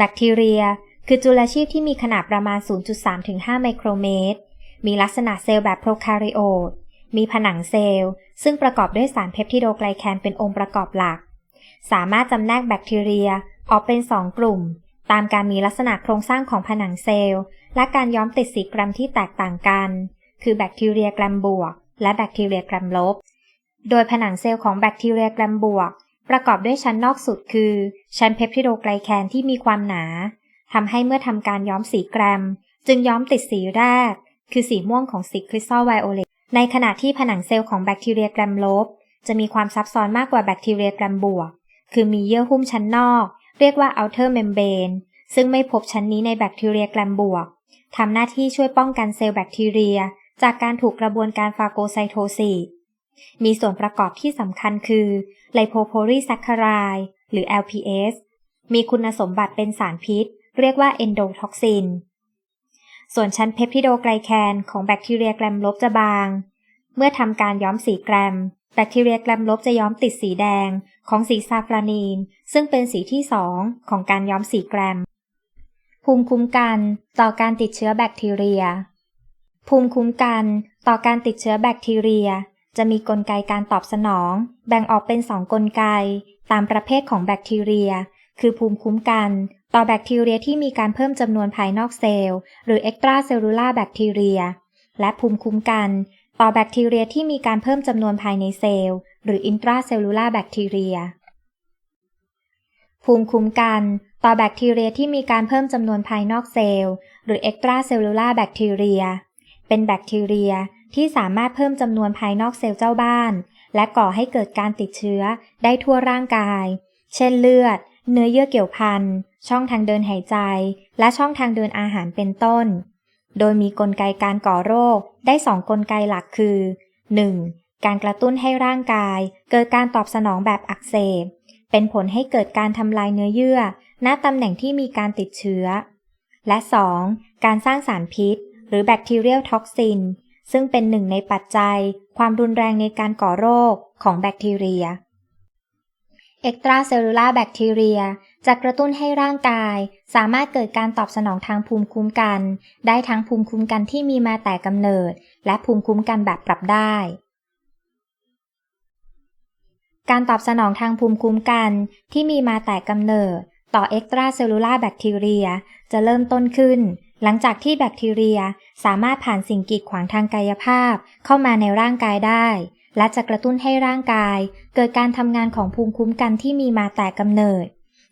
แบคทีเรีย คือจุลชีพที่มีขนาดประมาณ 0.3-5 ไมโครเมตร มีลักษณะเซลล์แบบโปรคาริโอต มีผนังเซลล์ ซึ่งประกอบด้วยสารเพปทิโดไกลแคนเป็นองค์ประกอบหลัก สามารถจำแนกแบคทีเรียออกเป็น 2 กลุ่ม ตามการมีลักษณะโครงสร้างของผนังเซลล์ และการย้อมติดสีกรมที่แตกต่างกัน คือแบคทีเรียกรมบวก และแบคทีเรียกรมลบ โดยผนังเซลล์ของแบคทีเรียกรมบวก ประกอบด้วยชั้นนอกสุดคือ ชั้นเพปทิโดไกลแคนที่มีความหนาทำให้เมื่อทำการย้อมสีแกรม จึงย้อมติดสีแรก คือสีม่วงของสีคริสตัลไวโอเลตในขณะที่ผนังเซลล์ของแบคทีเรียแกรมลบ จะมีความซับซ้อนมากกว่าแบคทีเรียแกรมบวก คือมีเยื่อหุ้มชั้นนอก เรียกว่า outer membrane ซึ่งไม่พบชั้นนี้ในแบคทีเรียแกรมบวกทำหน้าที่ช่วยป้องกันเซลล์แบคทีเรีย จากการถูกกระบวนการฟาโกไซโทซิส มีส่วนประกอบที่สำคัญคือไลโพโพลีแซคคารายหรือ LPS มีคุณสมบัติเป็นสารพิษ เรียกว่าเอนโดท็อกซิน ส่วนชั้นเพปทิโดไกลแคนของแบคทีเรียแกรมลบจะบาง เมื่อทำการย้อมสีแกรม แบคทีเรียแกรมลบจะย้อมติดสีแดง ของสีซาฟรานีน ซึ่งเป็นสีที่สองของการย้อมสีแกรม ภูมิคุ้มกันต่อการติดเชื้อแบคทีเรีย ภูมิคุ้มกันต่อการติดเชื้อแบคทีเรีย จะมีกลไกการตอบสนอง แบ่งออกเป็นสองกลไก ตามประเภทของแบคทีเรีย คือภูมิคุ้มกัน ต่อแบคทีเรียที่มีการเพิ่มจำนวนภายนอกเซลล์ หรือเอ็กตราเซลลูลาร์แบคทีเรียและภูมิคุ้มกัน ต่อแบคทีเรียที่มีการเพิ่มจำนวนภายในเซลล์ หรืออินตราเซลลูลาร์แบคทีเรียภูมิคุ้มกัน ต่อแบคทีเรียที่มีการเพิ่มจำนวนภายนอกเซลล์ หรือเอ็กตราเซลลูลาร์แบคทีเรียเป็นแบคทีเรีย ที่สามารถเพิ่มจำนวนภายนอกเซลล์เจ้าบ้าน และก่อให้เกิดการติดเชื้อได้ทั่วร่างกาย เช่นเลือด เนื้อเยื่อเกี่ยวพัน ช่องทางเดินหายใจ และช่องทางเดินอาหารเป็นต้น โดยมีกลไกการก่อโรคได้สองกลไกหลักคือ 1. การกระตุ้นให้ร่างกาย เกิดการตอบสนองแบบอักเสบ เป็นผลให้เกิดการทำลายเนื้อเยื่อ ณ ตำแหน่งที่มีการติดเชื้อ และ 2. การสร้างสารพิษ หรือแบคทีเรียลท็อกซิน ซึ่งเป็นหนึ่งในปัจจัย ความรุนแรงในการก่อโรคของแบคทีเรียเอ็กตราเซลลูลาแบคทีเรียจะกระตุ้นให้ร่างกาย สามารถเกิดการตอบสนองทางภูมิคุ้มกัน ได้ทั้งภูมิคุ้มกันที่มีมาแต่กำเนิด และภูมิคุ้มกันแบบปรับได้ การตอบสนองทางภูมิคุ้มกันที่มีมาแต่กำเนิด ต่อเอ็กตราเซลลูลาแบคทีเรียจะเริ่มต้นขึ้น หลังจากที่แบคทีเรียสามารถผ่านสิ่งกีดขวางทางกายภาพเข้ามาในร่างกายได้ และจะกระตุ้นให้ร่างกาย เกิดการทำงานของภูมิคุ้มกันที่มีมาแต่กำเนิด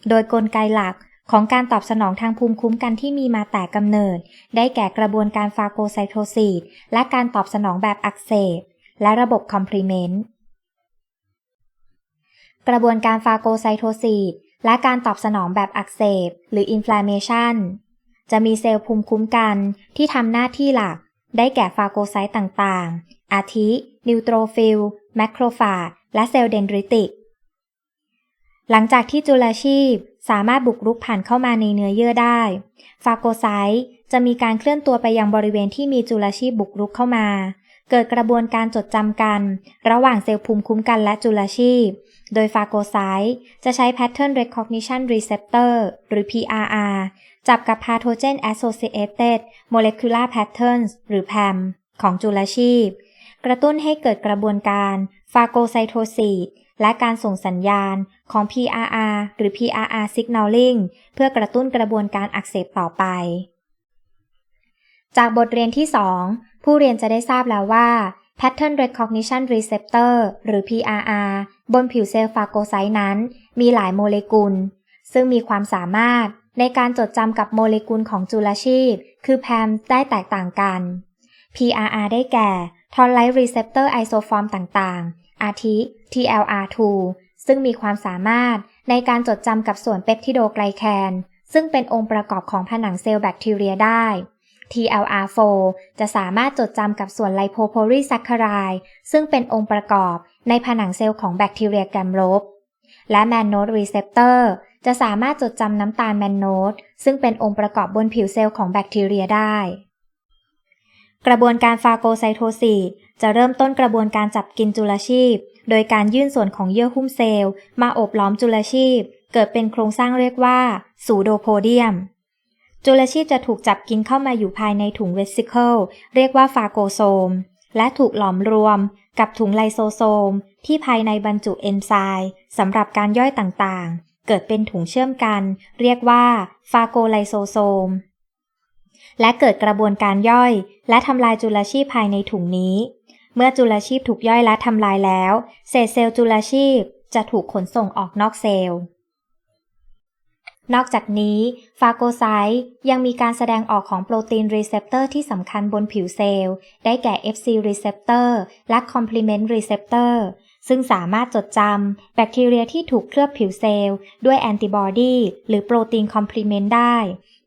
โดยกลไกหลักของการตอบสนองทางภูมิคุ้มกันที่มีมาแต่กำเนิด ได้แก่กระบวนการฟาโกไซโทซิสและการตอบสนองแบบอักเสบและระบบคอมพลีเมนต์ กระบวนการฟาโกไซโทซิสและการตอบสนองแบบอักเสบหรืออินฟลามเมชัน จะมีเซลล์ภูมิคุ้มกันที่ทำหน้าที่หลัก ได้แก่ฟาโกไซต์ต่างๆ อาทิ นิวโตรฟิล แมคโครฟาจและเซลล์เดนดริติก หลังจากที่จุลชีพสามารถบุกรุกผ่านเข้ามาในเนื้อเยื่อได้ ฟาโกไซต์จะมีการเคลื่อนตัวไปยังบริเวณที่มีจุลชีพบุกรุกเข้ามา เกิดกระบวนการจดจำกัน ระหว่างเซลล์ภูมิคุ้มกันและจุลชีพ โดยฟาโกไซต์จะใช้ Pattern Recognition Receptor หรือ PRR จับกับ Pathogen Associated Molecular Patterns หรือ PAM ของจุลชีพ กระตุ้นให้เกิดกระบวนการฟาโกไซโทซิสและการส่งสัญญาณของ PRR หรือ PRR Signaling เพื่อกระตุ้นกระบวนการอักเสบต่อไป จากบทเรียนที่ 2 ผู้เรียนจะได้ทราบแล้วว่า Pattern Recognition Receptor หรือ PRR บนผิวเซลล์ฟาโกไซต์นั้น มีหลายโมเลกุล ซึ่งมีความสามารถในการจดจำกับโมเลกุลของจุลชีพ คือแพมได้แตกต่างกัน PRR ได้แก่ Toll-like receptor isoform ต่างๆ อาทิ TLR2 ซึ่งมีความสามารถในการจดจำกับส่วนเปปทิโดไกลแคน ซึ่งเป็นองค์ประกอบของผนังเซลล์แบคทีเรียได้ TLR4 จะสามารถจดจำกับส่วนไลโพโพลีแซคคารายซึ่งเป็นองค์ประกอบในผนังเซลล์ของแบคทีเรียแกรมลบ และแมนโนดรีเซปเตอร์จะสามารถจดจำน้ำตาลแมนโนดซึ่งเป็นองค์ประกอบบนผิวเซลล์ของแบคทีเรียได้ กระบวนการฟาโกไซโทซิสจะเริ่มต้นกระบวนการจับกินจุลชีพ โดยการยื่นส่วนของเยื่อหุ้มเซลล์ มาอบล้อมจุลชีพ เกิดเป็นโครงสร้างเรียกว่าสูโดโพเดียม จุลชีพจะถูกจับกินเข้ามาอยู่ภายในถุงเวสซิเคิลเรียกว่าฟาโกโซม และถูกหลอมรวมกับถุงไลโซโซม ที่ภายในบรรจุเอนไซม์สำหรับการย่อยต่างๆ เกิดเป็นถุงเชื่อมกัน เรียกว่าฟาโกไลโซโซม และเกิดกระบวนการย่อย และทำลายจุลชีพภายในถุงนี้ เมื่อจุลชีพถูกย่อยและทำลายแล้ว เศษเซลล์จุลชีพจะถูกขนส่งออกนอกเซลล์ นอกจากนี้ฟาโกไซต์ยังมีการแสดงออกของโปรตีนรีเซพเตอร์ที่สำคัญบนผิวเซลล์ ได้แก่ Fc receptor และ complement receptor ซึ่งสามารถจดจำแบคทีเรียที่ถูกเคลือบผิวเซลล์ ด้วยแอนติบอดีหรือโปรตีนคอมพลีเมนต์ได้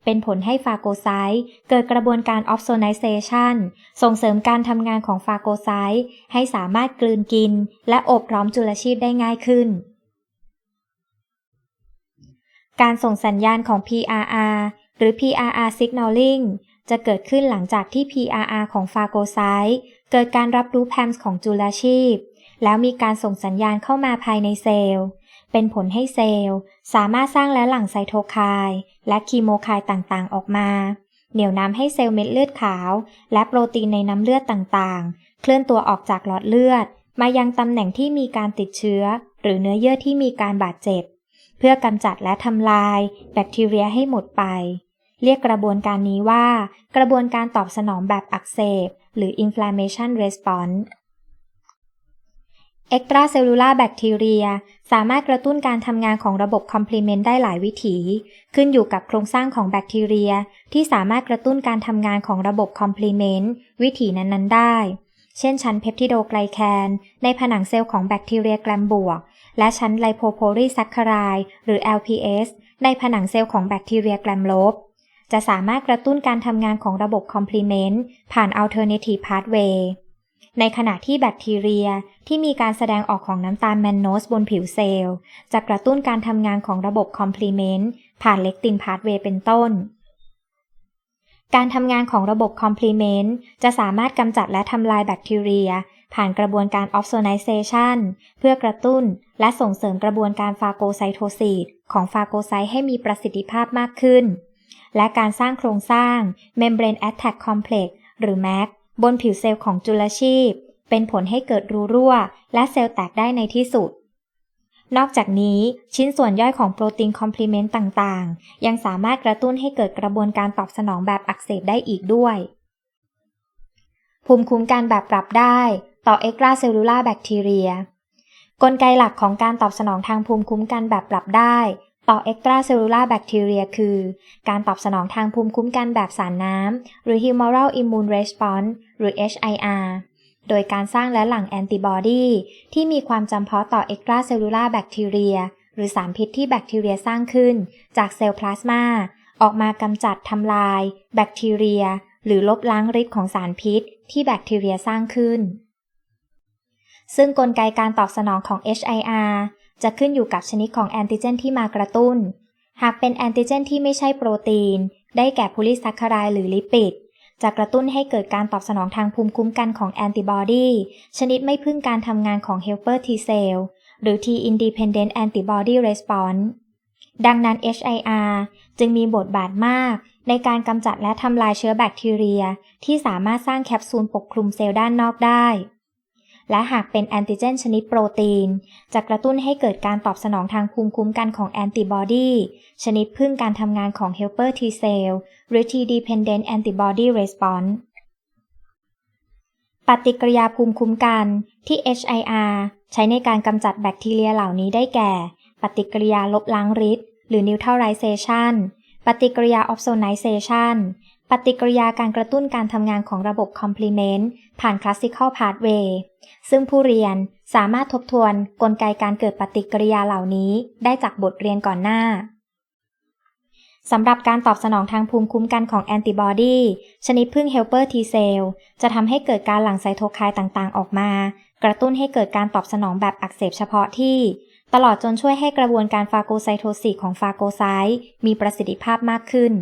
เป็นผลให้ฟาโกไซต์เกิดกระบวนการออฟโซไนเซชันส่งเสริมการทำงานของฟาโกไซต์ให้สามารถกลืนกิน และอบร้อมจุลชีพได้ง่ายขึ้น การส่งสัญญาณของ PRR หรือ PRR signaling จะเกิดขึ้นหลังจากที่ PRR ของฟาโกไซต์เกิดการรับรู้แพมส์ของจุลชีพ แล้วมีการส่งสัญญาณเข้ามาภายในเซลล์ เป็นผลให้เซลล์ สามารถสร้างและหลั่งไซโตไคน์และคีโมไคน์ต่างๆ ออกมา เหนี่ยวน้ำให้เซลล์เม็ดเลือดขาว และโปรตีนในน้ำเลือดต่างๆ เคลื่อนตัวออกจากหลอดเลือด มายังตำแหน่งที่มีการติดเชื้อ หรือเนื้อเยื่อที่มีการบาดเจ็บ เพื่อกำจัดและทำลาย แบคทีเรียให้หมดไป เรียกกระบวนการนี้ว่า กระบวนการตอบสนองแบบอักเสบ หรือ inflammation response เอ็กตราเซลลูลาร์แบคทีเรียสามารถกระตุ้นการทำงานของระบบคอมพลีเมนต์ได้หลายวิถี ขึ้นอยู่กับโครงสร้างของแบคทีเรีย ที่สามารถกระตุ้นการทำงานของระบบคอมพลีเมนต์วิถีนั้น ๆ ได้ เช่นชั้นเพปติโดไกลแคน ในผนังเซลล์ของแบคทีเรียแกรมบวก และชั้นไลโพโพลีแซคคารายหรือ LPS ในผนังเซลล์ของแบคทีเรียแกรมลบ จะสามารถกระตุ้นการทำงานของระบบคอมพลีเมนต์ผ่าน alternative pathway ในขณะที่แบคทีเรียที่มีการแสดงออกของน้ำตาลแมนโนสบนผิวเซลล์ จะกระตุ้นการทำงานของระบบคอมพลีเมนต์ผ่านเลกตินพาธเวย์เป็นต้น การทำงานของระบบคอมพลีเมนต์จะสามารถกำจัดและทำลายแบคทีเรีย ผ่านกระบวนการออฟโซไนเซชันเพื่อกระตุ้น และส่งเสริมกระบวนการฟาโกไซโทซิสของฟาโกไซต์ให้มีประสิทธิภาพมากขึ้น และการสร้างโครงสร้าง Membrane Attack Complex หรือ MAC บนผิวเซลล์ของจุลชีพ เป็นผลให้เกิดรูรั่ว และเซลล์แตกได้ในที่สุด นอกจากนี้ชิ้นส่วนย่อยของโปรตีนคอมพลีเมนต์ต่างๆ ยังสามารถกระตุ้นให้เกิดกระบวนการตอบสนองแบบอักเสบได้อีกด้วย ภูมิคุ้มกันแบบปรับได้ ต่อเอ็กราเซลลูลาแบคทีเรียกลไกหลักของการตอบสนองทางภูมิคุ้มกันแบบปรับได้ ต่อเอ็กตราเซลลูลาแบคทีเรียคือ การตอบสนองทางภูมิคุ้มกันแบบสารน้ำ หรือ Humoral Immune Response หรือ HIR โดยการสร้างและหลั่งแอนติบอดีที่มีความจำเพาะต่อเอ็กตราเซลลูลาร์แบคทีเรียหรือสารพิษที่แบคทีเรียสร้างขึ้น จากเซลล์พลาสมาออกมากำจัดทำลาย แบคทีเรีย หรือลบล้างฤทธิ์ของสารพิษ ที่แบคทีเรียสร้างขึ้น ซึ่งกลไกการตอบสนองของ HIR จะขึ้นอยู่กับชนิดของแอนติเจนที่มากระตุ้น หากเป็นแอนติเจนที่ไม่ใช่โปรตีน ได้แก่โพลีซัคคารายหรือลิปิด จะกระตุ้นให้เกิดการตอบสนองทางภูมิคุ้มกันของแอนติบอดีชนิดไม่พึ่งการทำงานของ helper T cell หรือ T independent antibody response ดังนั้น HIR จึงมีบทบาทมากในการกำจัดและทำลายเชื้อแบคทีเรีย ที่สามารถสร้างแคปซูลปกคลุมเซลล์ด้านนอกได้ และหากเป็นแอนติเจนชนิดโปรตีน จะกระตุ้นให้เกิดการตอบสนองทางภูมิคุ้มกันของแอนติบอดีชนิดพึ่งการทำงานของ helper T cell หรือ T dependent antibody response ปฏิกิริยาภูมิคุ้มกันที่ HIR ใช้ในการกำจัดแบคทีเรียเหล่านี้ได้แก่ ปฏิกิริยาลบล้างฤทธิ์หรือ neutralization ปฏิกิริยา opsonization ปฏิกิริยาการกระตุ้นการทำงานของระบบ complement ผ่าน classical pathway ซึ่งผู้เรียนสามารถทบทวนกลไกการเกิดปฏิกิริยาเหล่านี้ได้จากบทเรียนก่อนหน้าสำหรับการตอบสนองทางภูมิคุ้มกันของแอนติบอดีชนิดพึ่ง helper T cell จะทำให้เกิดการหลั่งไซโตไคน์ต่างๆ ออกมา กระตุ้นให้เกิดการตอบสนองแบบอักเสบเฉพาะที่ ตลอดจนช่วยให้กระบวนการฟาโกไซโทซิสของฟาโกไซต์มีประสิทธิภาพมากขึ้น